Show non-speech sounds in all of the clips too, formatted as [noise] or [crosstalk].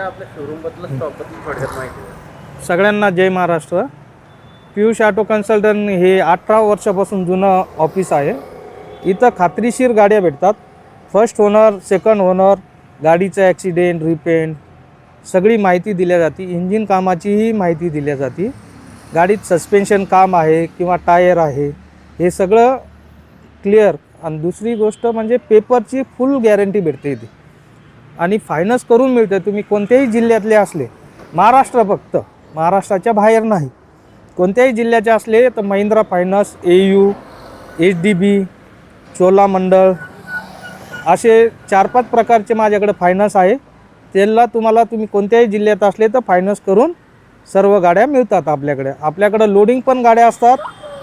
आपल्या थोडक्यात माहिती द्या. सगळ्यांना जय महाराष्ट्र. पियुष ऑटो कन्सल्टंट हे अठरा वर्षापासून जुनं ऑफिस आहे. इथं खात्रीशीर गाड्या भेटतात. फर्स्ट ओनर सेकंड ओनर गाडीचं ॲक्सिडेंट रिपेंट सगळी माहिती दिल्या जाते. इंजिन कामाचीही माहिती दिल्या जाते. गाडीत सस्पेन्शन काम आहे किंवा टायर आहे हे सगळं क्लिअर आणि दुसरी गोष्ट म्हणजे पेपरची फुल गॅरंटी भेटते इथे. आणि फायनान्स करून मिळते तुम्ही कोणत्याही जिल्ह्यातले असले महाराष्ट्र फक्त महाराष्ट्राच्या बाहेर नाही. कोणत्याही जिल्ह्याचे असले तर Mahindra finance A U H D B Cholamandalam असे चार पाच प्रकारचे माझ्याकडे फायनान्स आहे. त्याला तुम्हाला तुम्ही कोणत्याही जिल्ह्यात असले तर फायनान्स करून सर्व गाड्या मिळतात आपल्याकडे. आपल्याकडे लोडिंग पण गाड्या असतात.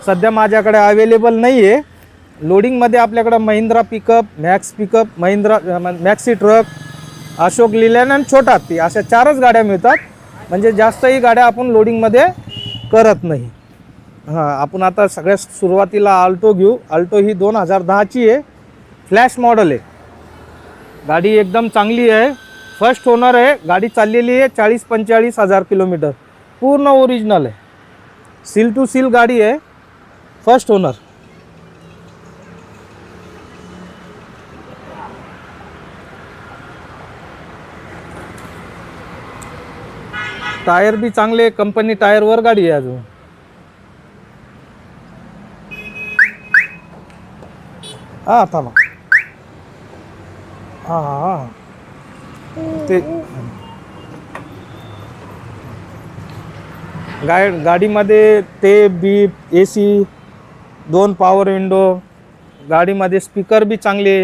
सध्या माझ्याकडे अवेलेबल नाही आहे लोडिंगमध्ये आपल्याकडं Mahindra pickup max pickup Mahindra maxi truck Ashok Leyland आणि छोटा ती अशा चारच गाड्या मिळतात. म्हणजे जास्तही गाड्या आपण लोडिंगमध्ये करत नाही. हां आपण आता सगळ्यात सुरुवातीला आल्टो घेऊ. आल्टो ही दोन हजार दहाची आहे. फ्लॅश मॉडल आहे. गाडी एकदम चांगली आहे. फर्स्ट ओनर आहे. गाडी चाललेली आहे चाळीस पंचेचाळीस हजार किलोमीटर. पूर्ण ओरिजिनल आहे. सील टू सील गाडी आहे. फर्स्ट ओनर टायर बी चांगले कंपनी टायरवर गाडी आहे अजून. हा थांबा. हा हा ते गाय गाडीमध्ये टेप बीप ए सी दोन पॉवर विंडो गाडीमध्ये स्पीकर बी चांगले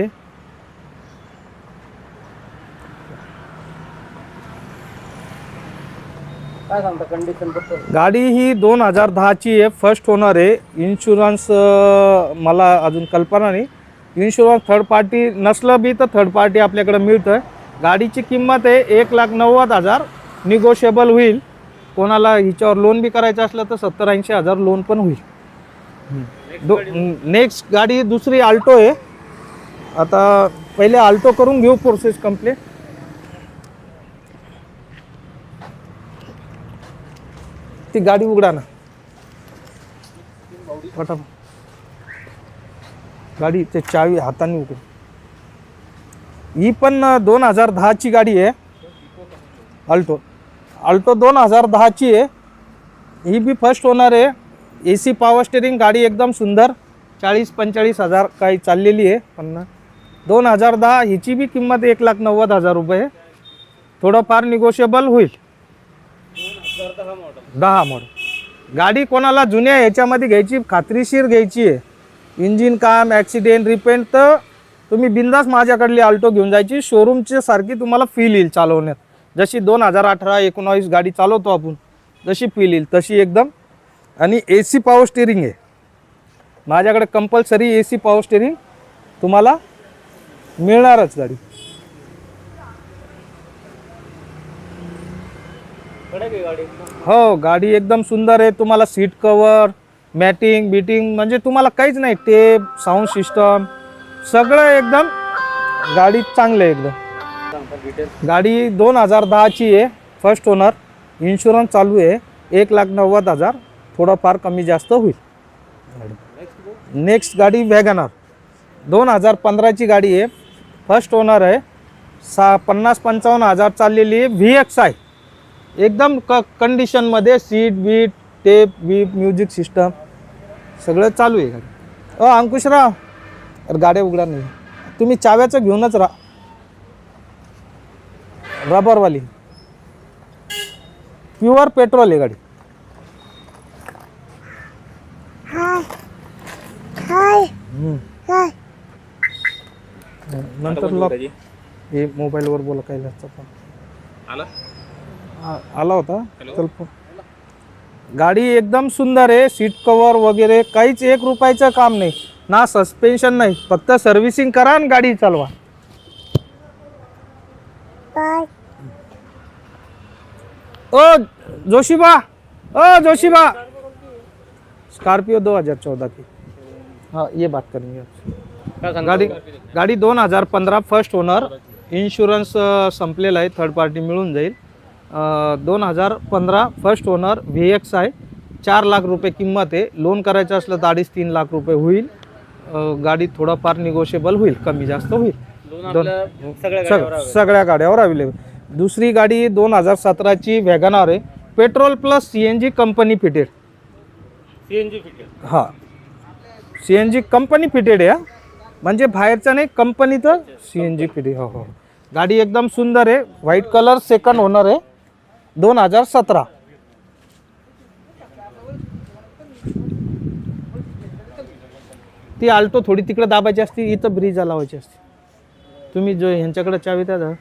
काय सांगता कंडिशनबद्दल? गाडी ही दोन हजार दहाची आहे. फर्स्ट ओनर आहे. इन्शुरन्स मला अजून कल्पना नाही. इन्शुरन्स थर्ड पार्टी नसलं बी तर थर्ड पार्टी आपल्याकडे मिळतं गाडीची किंमत आहे एक लाख नव्वद हजार. निगोशिएबल होईल. कोणाला हिच्यावर लोन बी करायचं असलं तर सत्तर ऐंशी हजार लोन पण होईल. दो नेक्स्ट गाडी दुसरी आल्टो आहे. आता पहिले आल्टो करून घेऊ प्रोसेस कंप्लीट ती गाडी उघडा ना. पटापट गाडी ते चावी हाताने उघड. ही पण दोन हजार दहाची गाडी आहे. अल्टो. अल्टो दोन हजार दहाची आहे. ही बी फर्स्ट ओनर आहे. ए सी पॉवर स्टेरिंग गाडी एकदम सुंदर. चाळीस पंचेचाळीस हजार काही चाललेली आहे पन्नास दोन हजार दहा हिची बी किंमत एक लाख नव्वद हजार रुपये थोडंफार निगोशिएबल होईल. दहा मॉडेल गाडी कोणाला जुन्या ह्याच्यामध्ये घ्यायची खात्रीशीर घ्यायची आहे. इंजिन काम ॲक्सिडेंट रिपेंट तर तुम्ही बिंदास माझ्याकडली आल्टो घेऊन जायची. शोरूमची सारखी तुम्हाला फील येईल चालवण्यात. जशी दोन हजार अठरा एकोणावीस गाडी चालवतो आपण जशी फील येईल तशी एकदम. आणि ए सी पॉवर स्टेरिंग आहे. माझ्याकडे compulsory A C power steering तुम्हाला मिळणारच गाडी कडक आहे गाडी हो गाडी एकदम सुंदर आहे. तुम्हाला सीट कवर मॅटिंग बिटिंग म्हणजे तुम्हाला काहीच नाही. टेप साऊंड सिस्टम सगळं एकदम गाडी चांगलं आहे एकदम. गाडी दोन हजार दहाची आहे. फर्स्ट ओनर इन्शुरन्स चालू आहे. एक लाख नव्वद हजार. थोडंफार कमी जास्त होईल. नेक्स्ट नेक्स्ट गाडी वॅगनार दोन हजार पंधराची गाडी आहे. फर्स्ट ओनर आहे. सा पन्नास पंचावन्न हजार चाललेली आहे. व्ही एक्स आय एकदम क कंडिशनमध्ये सीट बीट टेप बीप म्युझिक सिस्टम सगळं चालू आहे गाडी अ अंकुशराव अरे गाड्या उघडा नाही. तुम्ही चाव्याचं घेऊनच राहा. रबरवाली प्युअर पेट्रोल आहे गाडी. हम्म. नंतर लॉक हे मोबाईलवर बोला काय लागतं पण आला? आ- आला होता. चल. गाडी एकदम सुंदर आहे. सीट कवर वगैरे काहीच एक रुपयाचं काम नाही. ना सस्पेन्शन नाही. फक्त सर्व्हिसिंग करा आणि गाडी चालवा. ओ जोशीबा. ओ जोशीबा. स्कॉर्पियो दो हजार चौदह की हाँ ये बात करेंगे आपसे गाडी गाडी दोन हजार पंधरा फर्स्ट ओनर इन्शुरन्स संपलेला आहे. थर्ड पार्टी मिळून जाईल. दोन हजार पंधरा फर्स्ट ओनर व्ही एक्स आहे. चार लाख रुपये किंमत आहे. लोन करायचं असलं तर अडीच तीन लाख रुपये होईल. गाडी थोडंफार निगोशिएबल होईल. कमी जास्त होईल. दोन- सगळ्या सग गाड्यावर आहे. सगळ्या गाड्यावर अवेलेबल दुसरी गाडी दोन हजार सतराची वॅगनार आहे. Petrol plus C N G company fitted CNG fitted हां. C N G company fitted आहे. म्हणजे बाहेरचं नाही कंपनीचं सी एन जी फिटेड हो हो. गाडी एकदम सुंदर आहे. व्हाईट कलर सेकंड ओनर आहे. दोन हजार सतरा. ती आल्टो थोडी तिकडे दाबायची असते इथं ब्रिजा लावायची असते. तुम्ही जो ह्यांच्याकडे चावी जरा.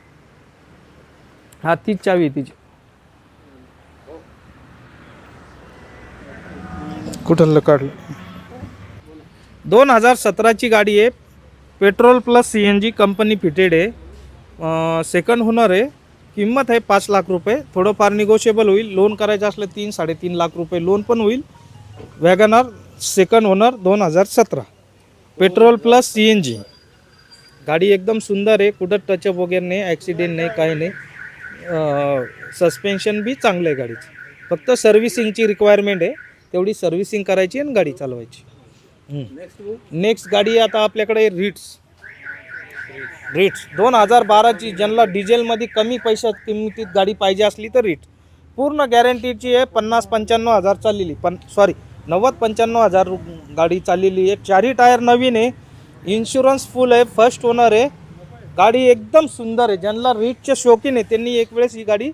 हा तीच चावी आहे तिची. कुठलं काढलं? दोन हजार सतराची गाडी आहे. Petrol plus C N G company fitted आहे. सेकंड होणार आहे. किंमत आहे पाच लाख रुपये. थोडंफार निगोशिएबल होईल. लोन करायचं असलं तीन साडेतीन लाख रुपये लोन पण होईल. वॅगनार सेकंड ओनर दोन हजार सतरा. Petrol plus C N G गाडी एकदम सुंदर आहे. कुठं टचअप वगैरे नाही ॲक्सिडेंट नाही काही नाही. सस्पेन्शन बी चांगलं आहे गाडीचं. फक्त सर्व्हिसिंगची रिक्वायरमेंट आहे. तेवढी सर्व्हिसिंग करायची आणि गाडी चालवायची. नेक्स्ट नेक्स्ट गाडी आता आपल्याकडे रिट्स रिट्स. दोन हजार बाराची ज्यांना डिझेलमध्ये कमी पैशात किमतीत गाडी पाहिजे असली तर रिट्स. पूर्ण गॅरंटीची आहे पन्नास पंच्याण्णव हजार चाललेली. पण सॉरी नव्वद पंच्याण्णव हजार गाडी चाललेली आहे. चारही टायर नवीन आहे. इन्शुरन्स फुल आहे. फर्स्ट ओनर आहे. गाडी एकदम सुंदर आहे. ज्यांना रीटचे शौकीन आहे. त्यांनी एक वेळेस ही गाडी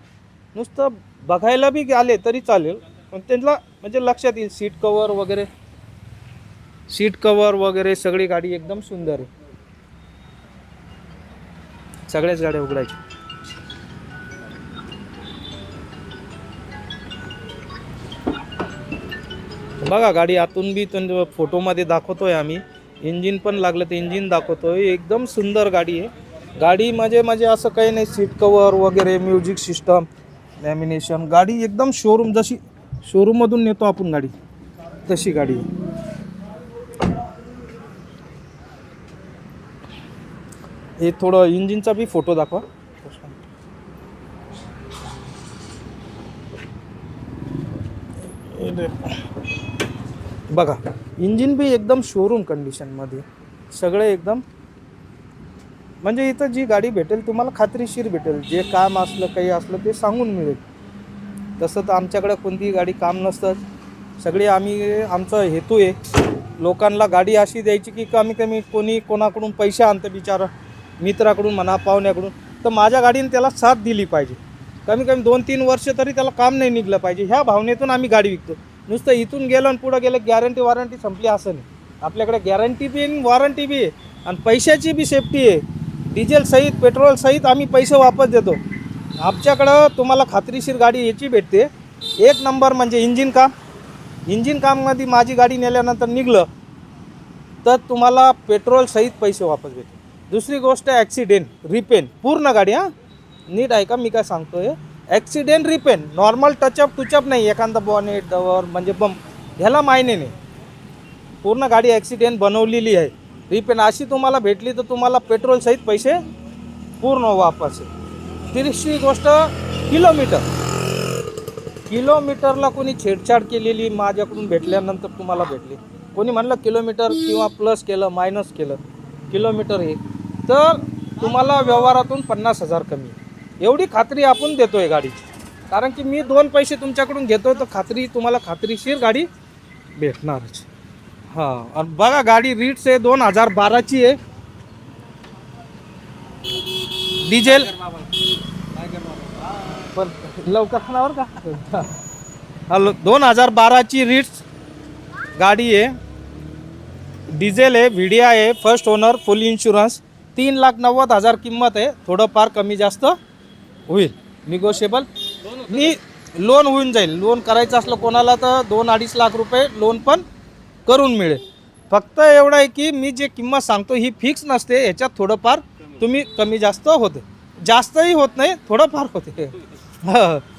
नुसतं बघायला बी आले तरी चालेल. पण त्यांना म्हणजे लक्षात येईल. सीट कवर वगैरे. सीट कवर वगैरे सगळी गाडी एकदम सुंदर आहे. सगळ्याच गाड्या उघडायच्या. बघा गाडी आतून बी फोटोमध्ये दाखवतोय आम्ही. इंजिन पण लागलं तर इंजिन दाखवतोय. एकदम सुंदर गाडी आहे. गाडी म्हणजे म्हणजे असं काही नाही सीट कवर वगैरे म्युझिक सिस्टम लॅमिनेशन गाडी एकदम शोरूम जशी शोरूममधून नेतो आपण गाडी तशी गाडी आहे. हे थोडं इंजिनचा बी फोटो दाखवा. बघा इंजिन बी एकदम शोरूम कंडिशनमध्ये सगळं एकदम म्हणजे इथं जी गाडी भेटेल तुम्हाला खात्रीशीर भेटेल. जे काम असलं काही असलं ते सांगून मिळेल. तसं तर आमच्याकडे कोणतीही गाडी काम नसतं. सगळी आम्ही आमचा हेतू आहे. लोकांना गाडी अशी द्यायची की कमी कमी कोणी कोणाकडून पैसे आणतं बिचारा. मित्राकडून म्हणा पाहुण्याकडून तर माझ्या गाडीने त्याला साथ दिली पाहिजे. कमी कमी दोन तीन वर्ष तरी त्याला काम नाही निघलं पाहिजे. ह्या भावनेतून आम्ही गाडी विकतो. नुसतं इथून गेलो आणि पुढं गेलं गॅरंटी वॉरंटी संपली असं नाही. आपल्याकडे गॅरंटी बी आणि वॉरंटी बी आहे. आणि पैशाची बी सेफ्टी आहे. डिझेल सहित पेट्रोल सहित आम्ही पैसे वापस देतो. आमच्याकडं तुम्हाला खात्रीशीर गाडी याची भेटते. एक नंबर म्हणजे इंजिन काम. इंजिन काममध्ये माझी गाडी नेल्यानंतर निघलं तर तुम्हाला पेट्रोल सहित पैसे वापस भेटतील. दुसरी गोष्ट ॲक्सिडेंट रिपेन पूर्ण गाडी हां? नीट आहे का मी काय सांगतो आहे accident repaint normal touch up touch up नाही. एखादा बॉनेट डवर म्हणजे बंप ह्याला मायने नाही. पूर्ण गाडी ॲक्सिडेंट बनवलेली आहे. रिपेन अशी तुम्हाला भेटली तर तुम्हाला पेट्रोल सहित पैसे पूर्ण वापस तिसरी गोष्ट किलोमीटर किलोमीटरला कोणी छेडछाड केलेली माझ्याकडून भेटल्यानंतर तुम्हाला भेटली. कोणी म्हणलं किलोमीटर किंवा प्लस केलं मायनस केलं. किलोमीटर हे तर तुम्हाला व्यवहारातून पन्नास हजार कमी. एवढी खात्री आपण देतो आहे गाडीची. कारण की मी दोन पैसे तुमच्याकडून घेतो तर खात्री तुम्हाला खात्रीशीर गाडी भेटणारच. हां आणि बघा गाडी रीट्स आहे दोन हजार बाराची आहे. डिझेल. पण लवकर खानावर का? हॅलो दोन हजार बाराची रीट्स गाडी आहे. डिझेल आहे व्हिडिया आहे फर्स्ट ओनर फुल इन्शुरन्स तीन लाख नव्वद हजार किंमत आहे. थोडंफार कमी जास्त होईल. निगोशिएबल मी लोन होऊन जाईल. लोन करायचं असलं कोणाला तर दोन अडीच लाख रुपये लोन पण करून मिळेल. फक्त एवढं आहे की मी जे किंमत सांगतो ही फिक्स नसते. याच्यात थोडंफार तुम्ही कमी जास्त होते. जास्तही होत नाही थोडंफार होते. [laughs]